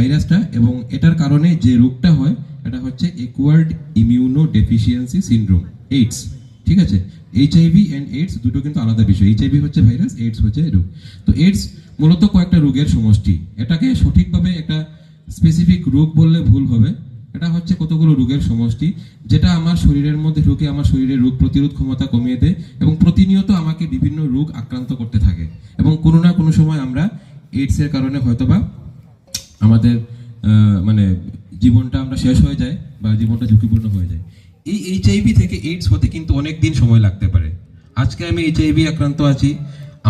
ভাইরাসটা এবং এটার কারণে যে রোগটা হয়, এটা হচ্ছে acquired immuno deficiency syndrome AIDS ঠিক আছে? এইচআইভি অ্যান্ড এইডস দুটো কিন্তু আলাদা বিষয়। এইচআইভি হচ্ছে ভাইরাস এইডস হচ্ছে রোগ। তো এইডস মূলত কয়েকটা রোগের সমষ্টি। এটাকে সঠিকভাবে একটা স্পেসিফিক রোগ বললে ভুল হবে। এটা হচ্ছে কতগুলো রোগের সমষ্টি, যেটা আমার শরীরের মধ্যে ঢুকে আমার শরীরের রোগ প্রতিরোধ ক্ষমতা কমিয়ে দেয় এবং প্রতিনিয়ত আমাকে বিভিন্ন রোগ আক্রান্ত করতে থাকে। এবং কোনো না কোনো সময় আমরা এইডসের কারণে হয়তোবা আমাদের মানে জীবনটা আমরা শেষ হয়ে যায় বা জীবনটা ঝুঁকিপূর্ণ হয়ে যায়। এই এইচআইভি থেকে এইডস হতে কিন্তু অনেক দিন সময় লাগতে পারে। আজকে আমি এইচআইভি আক্রান্ত আছি।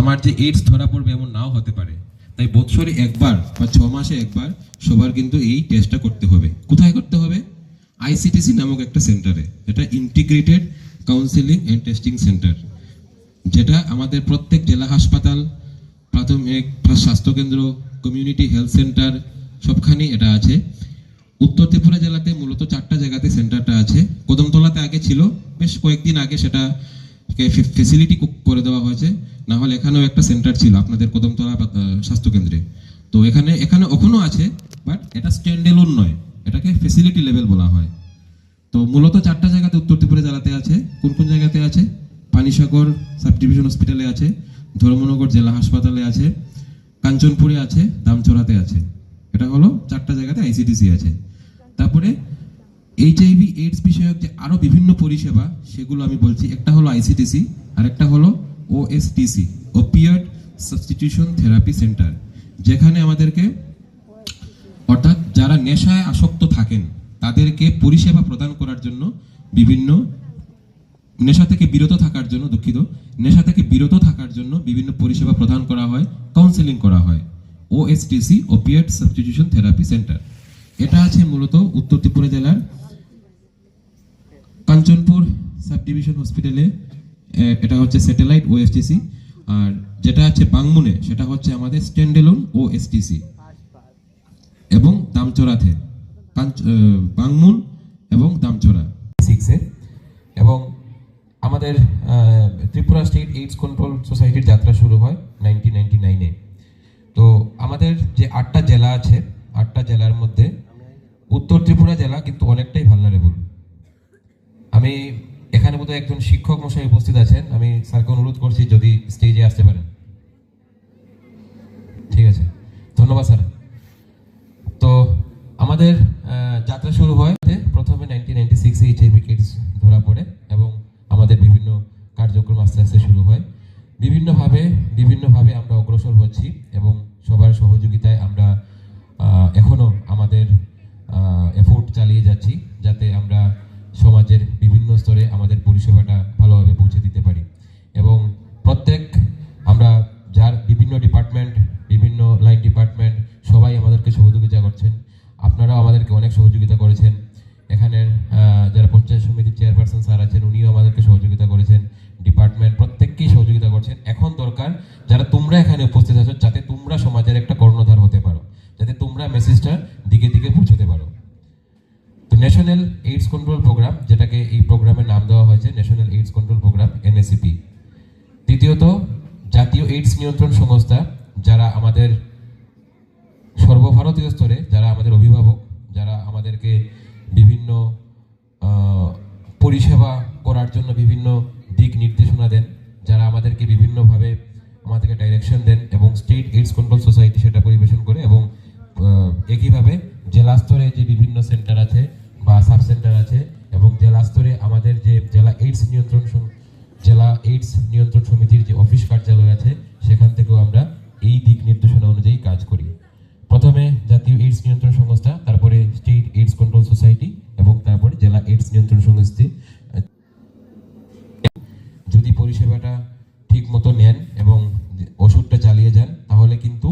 আমার যে এইডস ধরা পড়বে এমন নাও হতে পারে। তাই বৎসরে একবার বা ছ মাসে একবার সবার কিন্তু এই টেস্টটা করতে হবে। কোথায় করতে হবে? আইসিটিসি নামক একটা সেন্টারে এটা integrated counselling and testing centre যেটা আমাদের প্রত্যেক জেলা হাসপাতাল, প্রাথমিক স্বাস্থ্যকেন্দ্র কমিউনিটি হেলথ সেন্টার সবখানেই এটা আছে। উত্তর ত্রিপুরা জেলাতে মূলত চারটা জায়গাতে সেন্টারটা আছে। কদমতলাতে আগে ছিল, বেশ কয়েকদিন আগে সেটা ফেসিলিটি করে দেওয়া হয়েছে। না হলে এখানেও একটা সেন্টার ছিল আপনাদের কদমতলা স্বাস্থ্যকেন্দ্রে। তো এখানে এখানে এখনও আছে, বাট এটা স্ট্যান্ড নয়। এটাকে ফেসিলিটি লেভেল বলা হয়। তো মূলত চারটা জায়গাতে উত্তর ত্রিপুরা জেলাতে আছে। কোন কোন জায়গাতে আছে? পানিসাগর সাব ডিভিশন হসপিটালে আছে, ধর্মনগর জেলা হাসপাতালে আছে, কাঞ্চনপুরে আছে দামচড়াতে আছে। এটা হলো চারটা জায়গাতে আইসিডিসি আছে। তারপরে এইচআইভি এইডস বিষয়ক যে আরও বিভিন্ন পরিষেবা, সেগুলো আমি বলছি। একটা হলো আইসিডিসি আর একটা হলো OSTC opioid substitution therapy centre, যেখানে আমাদেরকে অর্থাৎ যারা নেশায় আসক্ত থাকেন, তাদেরকে পরিষেবা প্রদান করার জন্য বিভিন্ন নেশা থেকে বিরত থাকার জন্য দুঃখিত, নেশা থেকে বিরত থাকার জন্য বিভিন্ন পরিষেবা প্রদান করা হয় কাউন্সেলিং করা হয়। OSTC opiate substitution therapy centre এটা আছে মূলত উত্তর ত্রিপুরা জেলার কাঞ্চনপুর সাব ডিভিশন হসপিটালে এটা হচ্ছে স্যাটেলাইট ওএসটিসি আর যেটা আছে বাংমুনে সেটা হচ্ছে আমাদের স্ট্যান্ডেলোন ওএসটিসি এবং আহ, বাংমুন এবং দামচড়া সিক্সে এবং আমাদের ত্রিপুরা স্টেট এইডস কন্ট্রোল সোসাইটির যাত্রা শুরু হয় নাইনটিন নাইনটি নাইনে। তো আমাদের যে আটটা জেলা আছে, আটটা জেলার মধ্যে উত্তর ত্রিপুরা জেলা কিন্তু অনেকটাই ভালনারেবল আমি এখানে বোধহয় একজন শিক্ষক মশাই উপস্থিত আছেন, আমি স্যারকে অনুরোধ করছি যদি স্টেজে আসতে পারেন। ঠিক আছে, ধন্যবাদ স্যার। তো আমাদের যাত্রা শুরু হয় প্রথমে নাইনটিন নাইনটি সিক্সে এইচআইভি ধরা পড়ে এবং আমাদের বিভিন্ন কার্যক্রম আস্তে আস্তে শুরু হয়। বিভিন্নভাবে বিভিন্নভাবে আমরা অগ্রসর হচ্ছি এবং সবার সহযোগিতায় আমরা আহ, এখনও আমাদের এফোর্ট চালিয়ে যাচ্ছি যাতে আমরা সমাজের বিভিন্ন স্তরে আমাদের পরিষেবাটা ভালোভাবে পৌঁছে দিতে পারি। এবং প্রত্যেক আমরা যার বিভিন্ন ডিপার্টমেন্ট বিভিন্ন লাইন ডিপার্টমেন্ট সবাই আমাদেরকে সহযোগিতা করছেন। আপনারাও আমাদেরকে অনেক সহযোগিতা করেছেন। এখানের যারা পঞ্চায়েত সমিতির চেয়ারপারসন স্যার আছেন উনিও আমাদেরকে সহযোগিতা করেছেন। নিয়ন্ত্রণ সংস্থা, যারা আমাদের সর্বভারতীয় স্তরে, যারা আমাদের অভিভাবক, যারা আমাদেরকে বিভিন্ন পরিষেবা করার জন্য বিভিন্ন দিক নির্দেশনা দেন, যারা আমাদেরকে বিভিন্নভাবে আমাদেরকে ডাইরেকশন দেন এবং স্টেট এইডস কন্ট্রোল সোসাইটি সেটা পরিবেশন করে এবং একইভাবে জেলা স্তরে যে বিভিন্ন সেন্টার আছে বা সাব সেন্টার আছে এবং জেলা স্তরে আমাদের যে জেলা এইডস নিয়ন্ত্রণ জেলা এইডস নিয়ন্ত্রণ সমিতির যে অফিস কার্যালয় আছে সেখান থেকেও আমরা এই দিক নির্দেশনা অনুযায়ী কাজ করি। প্রথমে জাতীয় এইডস নিয়ন্ত্রণ সংস্থা, তারপরে স্টেট এইডস কন্ট্রোল সোসাইটি এবং তারপরে জেলা এইডস নিয়ন্ত্রণ সংস্থা। যদি পরিষেবাটা ঠিক মতো নেন এবং ওষুধটা চালিয়ে যান, তাহলে কিন্তু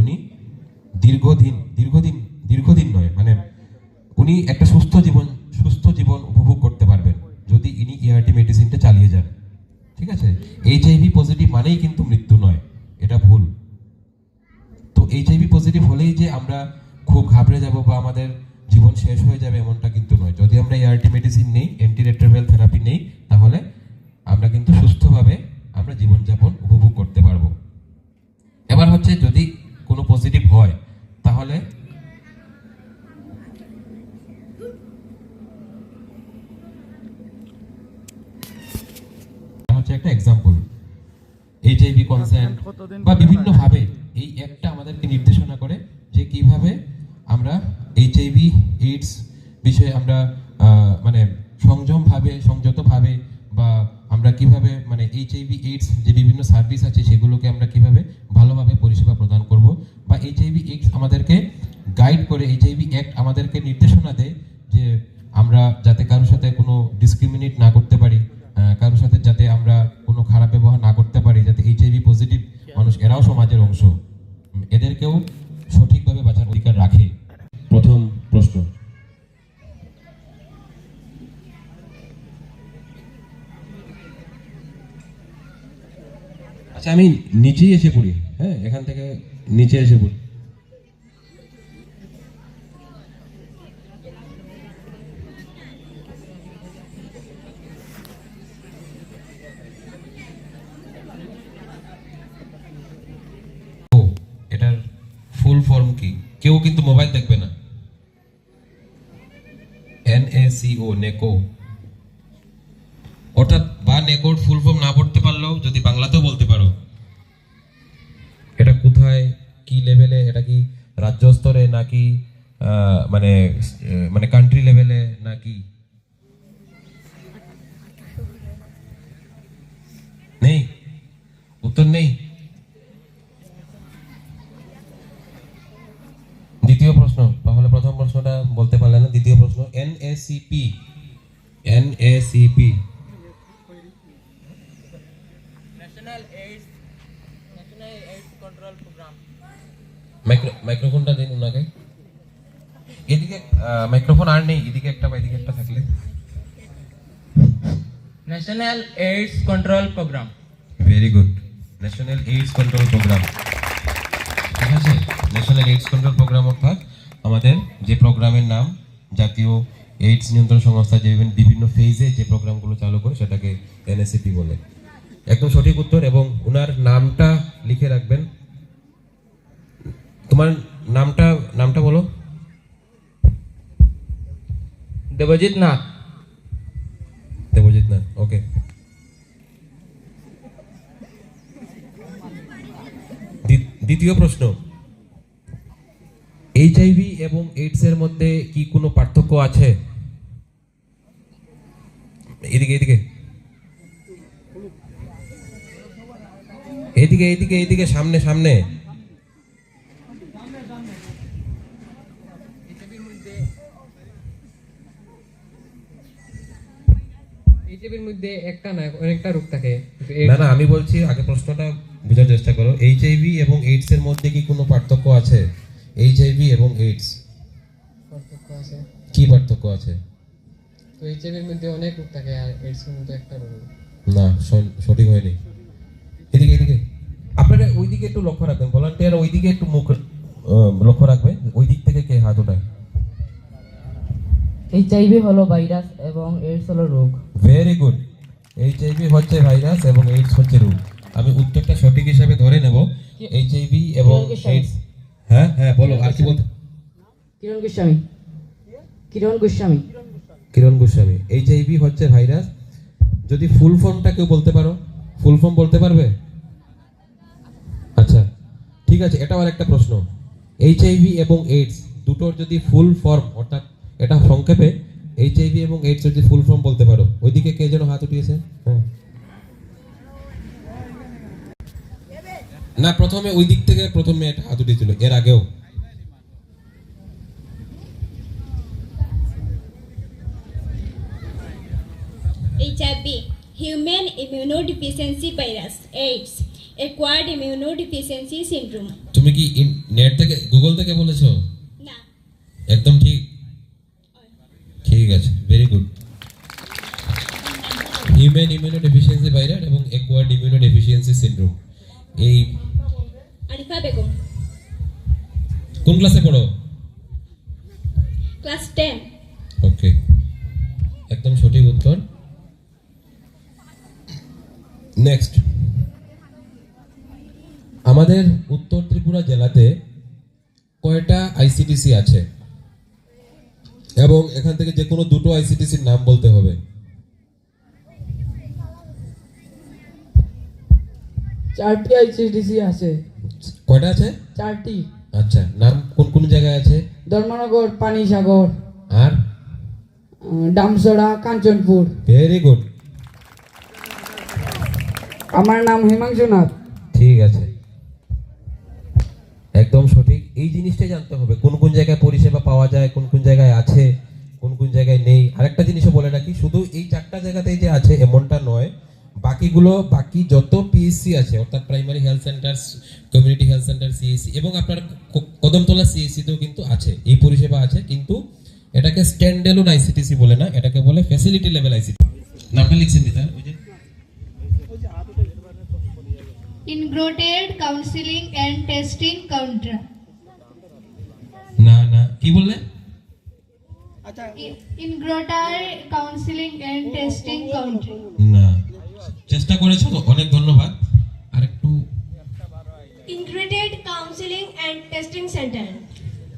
উনি দীর্ঘদিন দীর্ঘদিন দীর্ঘদিন নয় মানে উনি একটা সুস্থ জীবন সুস্থ জীবন উপভোগ করতে পারবেন যদি ইনি ইআরটি মেডিসিনটা চালিয়ে যান। ঠিক আছে? এইচআইভি পজিটিভ মানেই কিন্তু মৃত্যু। আমরা খুব ঘাবড়ে যাব বা আমাদের জীবন শেষ হয়ে যাবে এমনটা কিন্তু নয়। যদি আমরা এআরটি মেডিসিন নেই অ্যান্টিরেট্রোভাল থেরাপি নেই তাহলে আমরা কিন্তু সুস্থভাবে আমরা জীবনযাপন উপভোগ করতে পারব। এবার হচ্ছে যদি কোনো পজিটিভ হয় তাহলে হচ্ছে একটা এক্সাম্পল এইচআইভি কনসেন্ট বা বিভিন্নভাবে এই একটা আমাদেরকে নির্দেশ কীভাবে আমরা এইচআইভি এইডস বিষয়ে আমরা মানে সংযমভাবে, সংযতভাবে বা আমরা কীভাবে মানে এইচআইভি এইডস যে বিভিন্ন সার্ভিস আছে সেগুলোকে আমরা কি কেউ কিন্তু মোবাইল দেখবে না N A C O NACO অর্থাৎ বা নেকোর full N A C P national AIDS national AIDS control programme মাইক্রোফোনটা দিন ওনাকে। এদিকে মাইক্রোফোন আর নেই এদিকে একটা বা এদিকে একটা থাকলে। National AIDS control programme very good national AIDS control programme ঠিক আছে? ন্যাশনাল এইডস কন্ট্রোল প্রোগ্রাম অর্থাৎ আমাদের যে প্রোগ্রামের নাম জাতীয় এইডস নিয়ন্ত্রণ সংস্থা যে বিভিন্ন- ফেজে যে প্রোগ্রামগুলো চালু করে সেটাকে এনএসিপি বলে। একদম সঠিক উত্তর এবং ওনার নামটা লিখে রাখবেন। তোমার নামটা নামটা বলো। দেবজিৎ নাথ। দেবজিৎ নাথ ওকে দ্বিতীয় প্রশ্ন। এইচআইভি এবং এইডস এর মধ্যে কি কোনো পার্থক্য আছে? এদিকে এদিকে। এদিকে এদিকে এদিকে সামনে সামনে। মধ্যে একটা না অনেকটা রোগ থাকে। না না আমি বলছি আগে প্রশ্নটা বোঝার চেষ্টা করো। এইচআইভি এবং এইডস এর মধ্যে কি কোনো পার্থক্য আছে? এইচআইভি এবং এইডস পার্থক্য আছে। কি পার্থক্য আছে? তো এইচআইভির মধ্যে অনেক রোগ থাকে আর এইডস এর মধ্যে একটা রোগ না। সঠিক হয়নি। এদিকে এদিকে। আপনারা ওইদিকে একটু লক্ষ্য রাখবেন ভলান্টিয়ার ওইদিকে একটু মুখ লক্ষ্য রাখবে ওই দিক থেকে কে হাত ওঠায়? এইচআইভি হলো ভাইরাস এবং এইডস হলো রোগ। ভেরি গুড এইচআইভি হচ্ছে ভাইরাস এবং এইডস হচ্ছে রোগ। আমি উত্তরটা সঠিক হিসাবে ধরে নেব। এইচআইভি এবং এইডস হ্যাঁ হ্যাঁ বলো আর কি বলতে কিরণ গোস্বামী। কিরণ গোস্বামী। কিরণ গোস্বামী এইচআইভি হচ্ছে ভাইরাস যদি ফুল ফর্মটা কেউ বলতে পারো ফুল ফর্ম বলতে পারবে? আচ্ছা ঠিক আছে, এটাও আর একটা প্রশ্ন এইচআইভি এবং এইডস দুটোর যদি ফুল ফর্ম অর্থাৎ এটা সংক্ষেপে এইচআইভি এবং এইডস যদি ফুল ফর্ম বলতে পারো, ওইদিকে কে যেন হাত উঠিয়েছে? হ্যাঁ। না, প্রথমে ওই দিক থেকে প্রথমে একটা হাত উঠিয়েছিল এর আগেও। Human Immunodeficiency Virus, AIDS, Acquired Immunodeficiency Syndrome. তুমি কি নেট থেকে গুগল থেকে বলেছ? না। একদম ঠিক? ঠিক আছে very good human immunodeficiency virus এবং অ্যাকোয়ার্ড ইমিউনো ডেফিসিয়েন্সি সিনড্রোম এই আরিফা বেগম। কোন ক্লাসে পড়ো? ক্লাস টেন ওকে একদম সঠিক উত্তর। নেক্সট আমাদের উত্তর ত্রিপুরা জেলাতে কয়টা আইসিটিসি আছে? এবং এখান থেকে যে কোনো দুটো আইসিটিসির নাম বলতে হবে। চারটি আইসিডিসি আছে। কয়টা আছে? চারটি। আচ্ছা নাম কোন কোন জায়গায় আছে? ধর্মনগর পানিসাগর। আর? ডামসড়া কাঞ্চনপুর। ভেরি গুড আমার নাম হিমাংশু নাথ। ঠিক আছে। একদম সঠিক। এই জিনিসটাই জানতে হবে কোন কোন জায়গায় পরিষেবা পাওয়া যায় কোন কোন জায়গায় আছে কোন কোন জায়গায় নেই। আরেকটা জিনিসও বলে রাখি শুধু এই চারটা জায়গাতেই যে আছে এমনটা নয় বাকিগুলো বাকি যত পিএসসি আছে অর্থাৎ primary health centre community health centre CSC এবং আপনার কদমতলা সিএসসিতেও কিন্তু আছে এই পরিষেবা আছে কিন্তু এটাকে স্ট্যান্ড এলোন আইসিটিসি বলে না এটাকে বলে ফ্যাসিলিটি লেভেল আইসিটি নামটা লিখছেন নিতার ওই যে integrated counselling and testing counter না না কি বললে? আচ্ছা। কাউন্সিলিং এন্ড টেস্টিং সেন্টার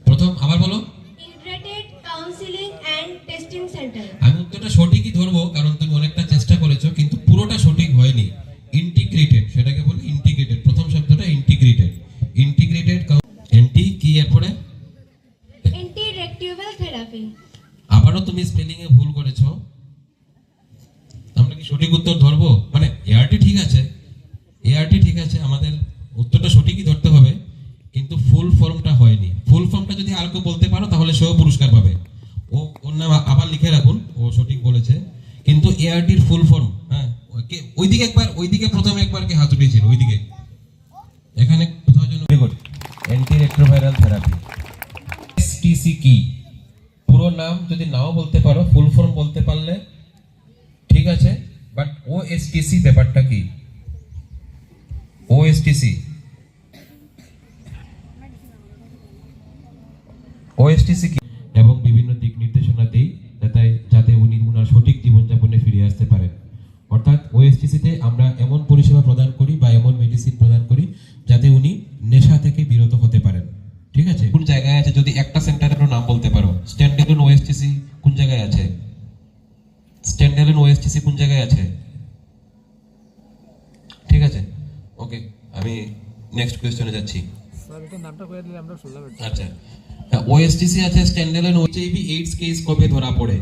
প্রথম আবার বলো। Integrated counselling and testing centre আমি উত্তরটা সঠিকই ধরবো কারণ তুমি অনেকটা চেষ্টা করেছ কিন্তু পুরোটা সঠিক হয়নি। ইন্টিগ্রেটেড সেটাকে যদি নাও বলতে পারো ফুল ফর্ম বলতে পারলে ঠিক আছে বাট ও এসটিসি ব্যাপারটা কি? ও এসটিসি ওএসটিসি কি? এবং বিভিন্ন দিক নির্দেশনা দেই যাতে যাতে উনি উনার সঠিক জীবনযাপনে ফিরে আসতে পারেন। অর্থাৎ ওএসটিসিতে আমরা এমন পরিষেবা প্রদান করি বা এমন মেডিসিন প্রদান করি যাতে উনি নেশা থেকে বিরত হতে পারেন। ঠিক আছে? কোন জায়গায় আছে যদি একটা সেন্টারের নাম বলতে পারো? স্ট্যান্ডেলন ওএসটিসি কোন জায়গায় আছে? স্ট্যান্ডেলন ওএসটিসি কোন জায়গায় আছে? ঠিক আছে? ওকে আমি নেক্সট কোয়েশ্চনে যাচ্ছি। আচ্ছা। ওএসটিসি আছে স্ট্যান্ডেলন এইচআইভি এইডস কেস কবে ধরা পড়ে?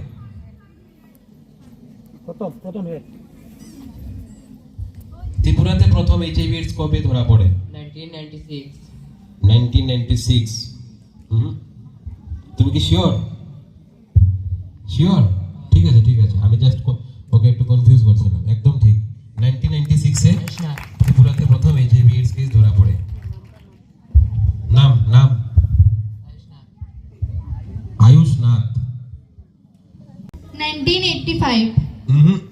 ত্রিপুরাতে প্রথম এইচআইভি এইডস কবে ধরা পড়ে? নাইনটিন নাইনটি সিক্স 1996 হুম। তুমি কি শিওর শিওর ঠিক আছে ঠিক আছে। আমি জাস্ট ওকে একটু কনফিউজ করছিলাম। একদম ঠিক। 1996 এ ত্রিপুরাতে প্রথম যে এইডস কেস ধরা পড়ে। নাম নাম। আয়ুষ নাথ। 1985 হুম। না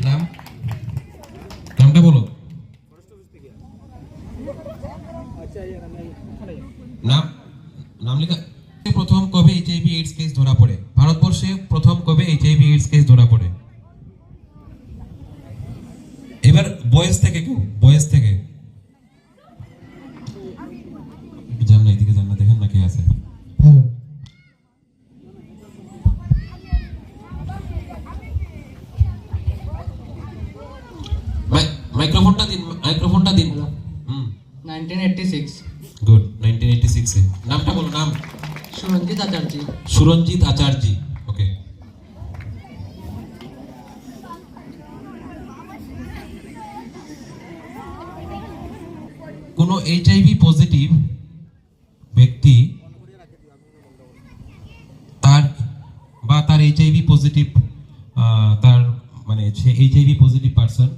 নাম? নাম নামটা বলো। নাম নাম লেখা প্রথম কবে এইচআইভি এইডস কেস ধরা পড়ে? ভারতবর্ষে প্রথম কবে এইচআইভি এইডস কেস ধরা পড়ে? এবার বয়স থেকে কেউ বয়স থেকে যান না এদিকে যান না দেখেন না কে আছে মাই- মাইক্রোফোনটা দিন মাইক্রোফোনটা দিন হুম nineteen eighty six good nineteen eighty সিক্সে নামটা বলো নাম সুরঞ্জিত আচার্য সুরঞ্জিত আচার্যি ওকে কোনো এইচআইভি পজিটিভ ব্যক্তি তার বা তার এইচআইভি পজিটিভ তার মানে সে এইচআইভি পজিটিভ পার্সন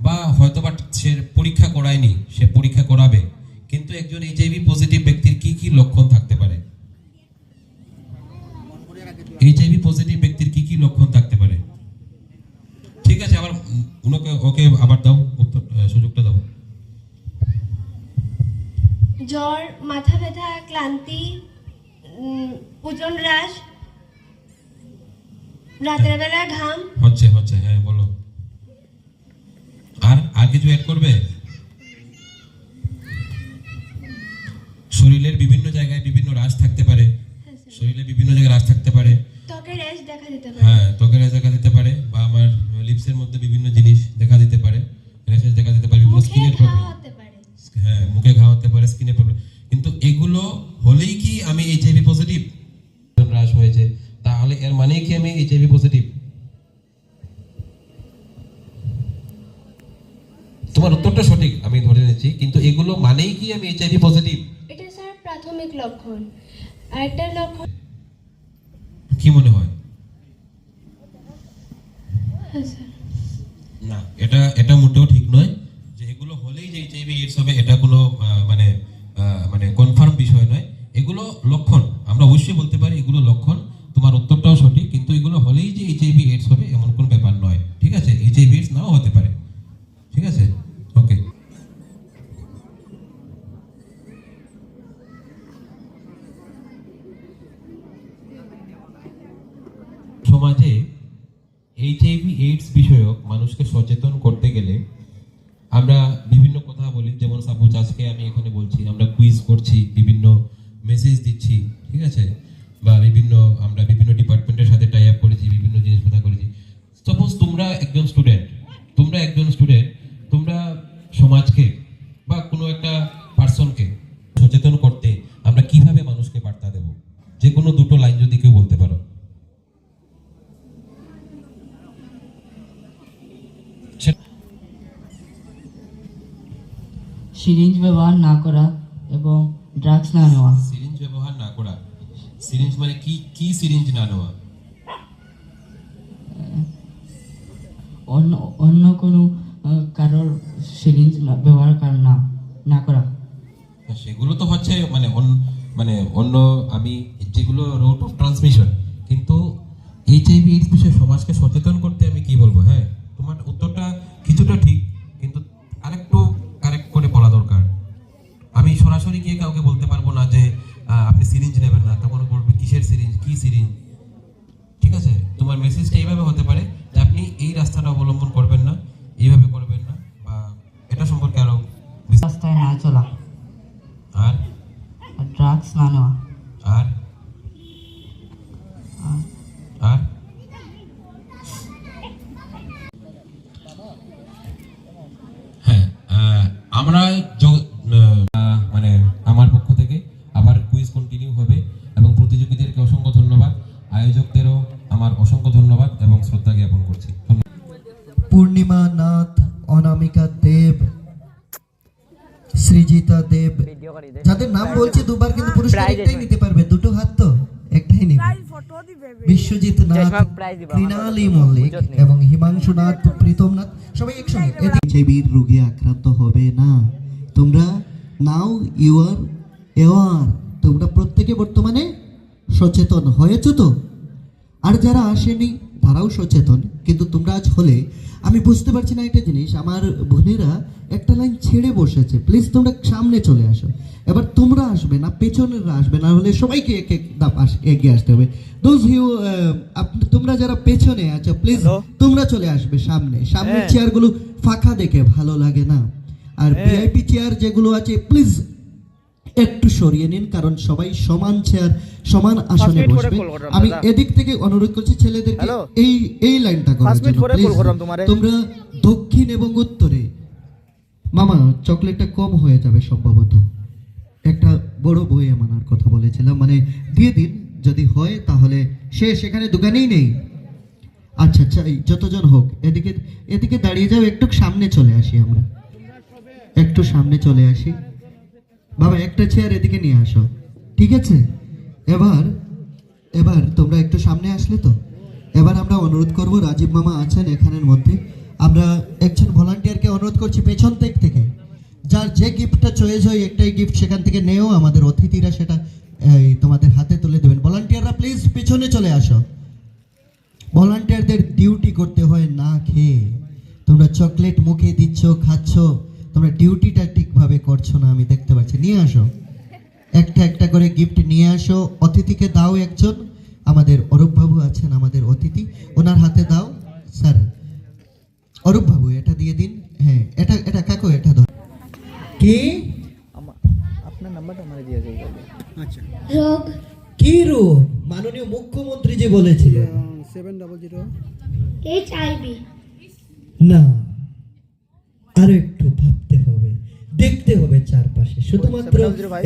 বা হয়তো বা সে পরীক্ষা করায়নি সে পরীক্ষা করাবে কিন্তু একজন এইচআইভি পজিটিভ ব্যক্তির কি কি লক্ষণ থাকতে পারে এইচআইভি পজিটিভ ব্যক্তির কি কি লক্ষণ থাকতে পারে ঠিক আছে আবার উম, উনাকে ওকে আবার দাও উত্তর আহ, সুযোগটা দাও জ্বর মাথা ব্যথা ওজন হ্রাস রাতের বেলা ঘাম। হচ্ছে হচ্ছে হ্যাঁ বলো। আর আর কিছু অ্যাড করবে? শরীরের বিভিন্ন জায়গায় বিভিন্ন রাশ থাকতে পারে। শরীরে বিভিন্ন জায়গায় রাশ থাকতে পারে। ত্বকে র্যাশ দেখা দিতে পারে। হ্যাঁ ত্বকের রেশ দেখা দিতে পারে বা আমার লিপসের মধ্যে বিভিন্ন জিনিস দেখা দিতে পারে রেশেস দেখা দিতে পারে বিভিন্ন মুখে স্কিনের ঘা প্রবলেম হতে পারে হ্যাঁ মুখে ঘা হতে পারে স্কিনের প্রবলেম কিন্তু এগুলো হলেই কি আমি এইচআইভি পজিটিভ হ্রাস হয়েছে তাহলে এর মানে কি আমি এইচআইভি পজিটিভ তোমার উত্তরটা সঠিক আমি ধরে নিচ্ছি কিন্তু এগুলো মানেই কি আমি এইচআইভি পজিটিভ এটা স্যার প্রাথমিক লক্ষণ আরেকটা লক্ষণ কি মনে হয় হ্যাঁ স্যার না, এটা এটা মোটেও ঠিক নয়। যে এগুলো হলেই যে এইচআইভি এইডস হবে, এটা কোনো মানে মানে কনফার্ম বিষয় নয়। এগুলো লক্ষণ, আমরা অবশ্যই বলতে পারি এগুলো লক্ষণ তোমার উত্তরটাও সঠিক কিন্তু এগুলো হলেই যে এইচআইভি এইডস হবে এমন কোনো ব্যাপার নয় ঠিক আছে এইচআইভি এইডস নাও হতে পারে ঠিক আছে ওকে সমাজে এইচআইভি এইডস বিষয়ক মানুষকে সচেতন করতে গেলে আমরা বিভিন্ন কথা বলি যেমন সাপোজ আজকে আমি এখানে বলছি আমরা কুইজ করছি বিভিন্ন মেসেজ দিচ্ছি ঠিক আছে বা বিভিন্ন আমরা বিভিন্ন ডিপার্টমেন্টের সাথে টাই আপ করেছি বিভিন্ন জিনিস কথা করেছি সাপোজ তোমরা একজন স্টুডেন্ট তোমরা একজন স্টুডেন্ট তোমরা সমাজকে বা কোনো একটা পার্সনকে সচেতন করতে আমরা কীভাবে মানুষকে বার্তা দেব যে কোনো দুটো লাইন যদি কেউ বলতে পারো সে- সিরিঞ্জ ব্যবহার না করা এবং ড্রাগস না নেওয়া। সিরিঞ্জ ব্যবহার না করা। সিরিঞ্জ মানে কি কি সিরিঞ্জ না নেওয়া? অনামিকা দেব সৃজিতা দেব। যাদের নাম বলছি দুবার কিন্তু পুরস্কার একটাই নিতে পারবে দুটো হাত তো একটাই নিবে। বিশ্বজিৎ নাথ কৃণালী মল্লিক এবং হিমাংশু নাথ প্রীতম নাথ সবাই একসঙ্গে। এইচআইভির রোগে আক্রান্ত হবে না। তোমরা নাও ইউ আর এওয়ার তোমরা প্রত্যেকে বর্তমানে সচেতন হয়েছো তো? আর যারা আসেনি তারাও সচেতন কিন্তু তোমরা আজ হলে আমি বুঝতে পারছি না একটা জিনিস আমার বোনেরা একটা লাইন ছেড়ে বসেছে প্লিজ তোমরা সামনে চলে আসো। এবার তোমরা আসবে না পেছনেররা আসবে না হলে সবাইকে এক এক ধাপ এগিয়ে আসতে হবে। দোজ ইউ তোমরা যারা পেছনে আছো প্লিজ তোমরা চলে আসবে সামনে। সামনের চেয়ারগুলো ফাঁকা দেখে ভালো লাগে না। আর ভিআইপি চেয়ার যেগুলো আছে প্লিজ একটু সরিয়ে নিন কারণ সবাই সমান চেয়ার সমান আসনে বসবে। আমি এদিক থেকে অনুরোধ করছি ছেলেদেরকে এই এই লাইনটা করার জন্য তোমরা। দক্ষিণ এবং উত্তরে। মামা চকলেটটা কম হয়ে যাবে সম্ভবত। একটা বড় বই আনার কথা বলেছিলাম মানে দিয়ে দিন যদি হয় তাহলে সে সেখানে দোকানেই নেই। আচ্ছা আচ্ছা এই যতজন হোক এদিকে এদিকে দাঁড়িয়ে যাও একটু সামনে চলে আসি আমরা। একটু সামনে চলে আসি। বাবা, একটা চেয়ার এদিকে নিয়ে আসো। ঠিক আছে? এবার এবার তোমরা একটু সামনে আসলে তো? এবার আমরা অনুরোধ করব, রাজীব মামা আছেন এখানের মধ্যে। আমরা একজন ভলান্টিয়ারকে অনুরোধ করছি পেছন দিক থেকে। যার যে গিফটটা চয়েস হয়, একটাই গিফট সেখান থেকে নেও। আমাদের অতিথিরা সেটা তোমাদের হাতে তুলে দেবেন। ভলান্টিয়াররা প্লিজ পেছনে চলে আসো। ভলান্টিয়ারদের ডিউটি করতে হয় না খেয়ে। তোমরা চকলেট মুখে দিচ্ছ, খাচ্ছ। তোমরা ডিউটিটা ঠিকভাবে করছ না আমি দেখতে পাচ্ছি। নিয়ে আসো। একটা একটা করে গিফট নিয়ে আসো। অতিথিকে দাও একজন। আমাদের অরূপ বাবু আছেন আমাদের অতিথি। ওনার হাতে দাও। স্যার অরূপ বাবু এটা দিয়ে দিন। হ্যাঁ এটা এটা কাকু এটা ধর। কি? আপনার নাম্বারটা আমার দিয়ে যাই আচ্ছা। রোগ। কি রোগ? মাননীয় মুখ্যমন্ত্রী যে বলেছিলেন এইচ আই ভি না। আরও একটু ভাবতে হবে দেখতে হবে চারপাশে। শুধুমাত্র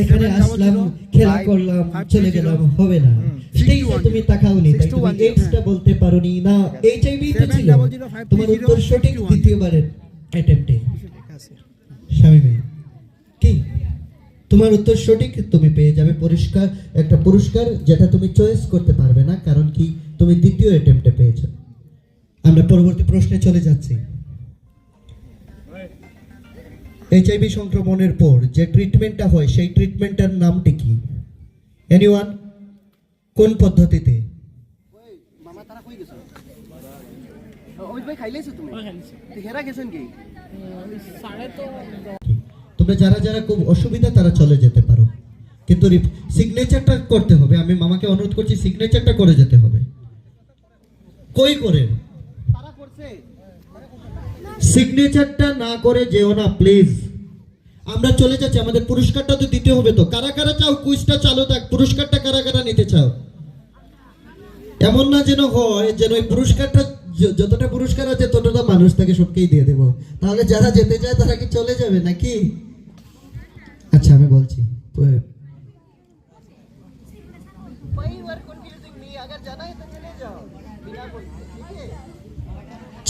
এখানে আসলাম খেলা করলাম চলে গেলাম হবে না। স্টেজে তুমি তাকাওনি তাই তুমি এইডসটা বলতে পারোনি। না এইচআইভি তো ছিল। তোমার উত্তর সঠিক দ্বিতীয়বারের অ্যাটেম্পটে শামিমে কি? তোমার উত্তর সঠিক তুমি পেয়ে যাবে পুরস্কার একটা পুরস্কার যেটা তুমি চয়েস করতে পারবে না কারণ কি? তুমি দ্বিতীয় অ্যাটেম্পটে পেয়েছ। আমরা পরবর্তী প্রশ্নে চলে যাচ্ছি। এইচআইভি সংক্রমণের পর যে ট্রিটমেন্টটা হয় সেই ট্রিটমেন্টটার নামটি কি? এনিওয়ান কোন পদ্ধতিতে? তোমরা যারা যারা খুব অসুবিধা তারা চলে যেতে পারো। কিন্তু সিগনেচারটা করতে হবে। আমি মামাকে অনুরোধ করছি সিগনেচারটা করে যেতে হবে। কই করে? সিগনেচারটা না করে যেও না প্লিজ আমরা চলে যাচ্ছি, আমাদের পুরস্কারটা তো দিতে হবে তো। কারা কারা চাও, কুইজটা চালু থাক, পুরস্কারটা কারা কারা নিতে চাও? এমন না যেন হয়, যেন ওই পুরস্কারটা যতটা পুরস্কার আছে, ততটা মানুষ তাকে সবকেই দিয়ে দেবো। তাহলে যারা যেতে চায়, তারা কি চলে যাবে নাকি? আচ্ছা আমি বলছি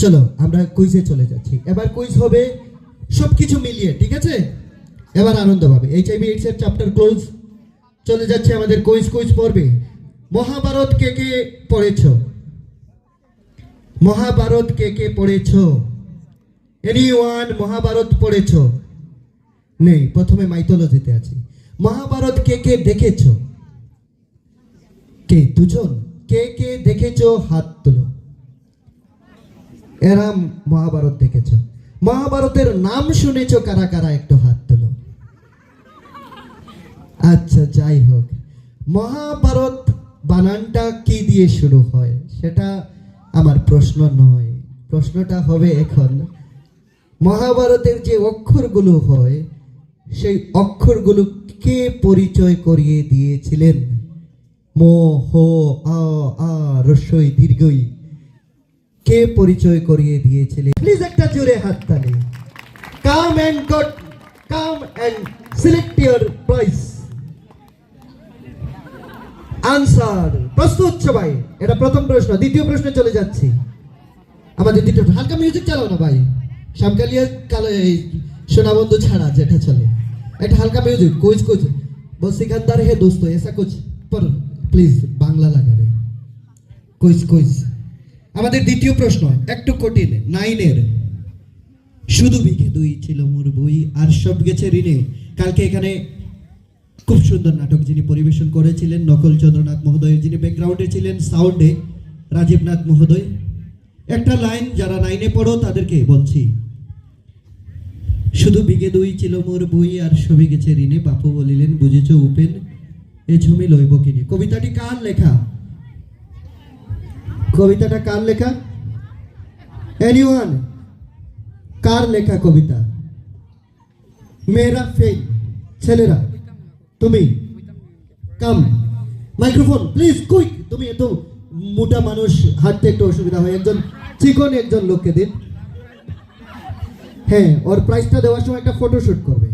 চলো, আমরা কুইজে চলে যাচ্ছি। এবার কুইজ হবে সবকিছু মিলিয়ে, ঠিক আছে? এবার আনন্দ পাবে। এইচআইভি এইডস এর চ্যাপ্টার ক্লোজ চলে যাচ্ছে আমাদের কুইজ কুইজ পড়বে মহাভারত কে কে পড়েছো? মহাভারত কে কে পড়েছো? এনিওয়ান মহাভারত পড়েছো? নেই, প্রথমে মাইথোলজিতে আছি। মহাভারত কে কে দেখেছ? কে, দুজন? কে কে দেখেছ? হাত তুলো। এরা মহাভারত দেখেছ। মহাভারতের নাম শুনেছ কারা কারা? একটু হাত তোলো। আচ্ছা যাই হোক। মহাভারত বানানটা কি দিয়ে শুরু হয় সেটা আমার প্রশ্ন নয়। প্রশ্নটা হবে এখন, মহাভারতের যে অক্ষরগুলো হয়, সেই অক্ষরগুলো কে পরিচয় করিয়ে দিয়েছিলেন? ম, হ, আ আ রস্যই দীর্ঘই কে পরিচয় করিয়ে দিয়েছিলেন প্লিজ একটা জোরে হাততালি come and got come and select your price answer প্রস্তুত সবাই এটা প্রথম প্রশ্ন দ্বিতীয় প্রশ্নে চলে যাচ্ছি আমাদের দ্বিতীয় প্রশ্ন। হালকা মিউজিক চালাও না ভাই শ্যামকালিয়া কালো এই সোনাবন্ধু ছাড়া যেটা চলে একটা হালকা মিউজিক কুচ কুচ वो सिकंदर है दोस्तों ऐसा कुछ पर প্লিজ বাংলা লাগাবে কুইজ কুইজ আমাদের দ্বিতীয় প্রশ্ন, একটু কঠিন, নাইনের শুধু বিঘে দুই ছিল মোর বই, আর সব গেছে ঋণে। কালকে এখানে খুব সুন্দর নাটক যিনি পরিবেশন করেছিলেন, নকল চন্দ্রনাথ মহোদয় যিনি ব্যাকগ্রাউন্ডে ছিলেন সাউন্ডে রাজীবনাথ মহোদয়। একটা লাইন, যারা নাইনে পড়ো, তাদেরকে বলছি, শুধু বিঘে দুই ছিল মোর বই, আর সবই গেছে ঋণে। বাপু বলিলেন, বুঝেছ উপেন, এ ছবি লইব কিনে। কবিতাটি কার লেখা? কবিতাটা কার লেখা? এনিওয়ান কার লেখা কবিতা? মেয়েরা ফেল ছেলেরা, তুমি? কাম, মাইক্রোফোন, প্লিজ, কুইক, তুমি এত মোটা মানুষ, হাঁটতে একটু অসুবিধা হয়। একজন চিকন, একজন লোককে দিন। হ্যাঁ ওর প্রাইসটা দেওয়ার সময় একটা ফটোশুট করবে।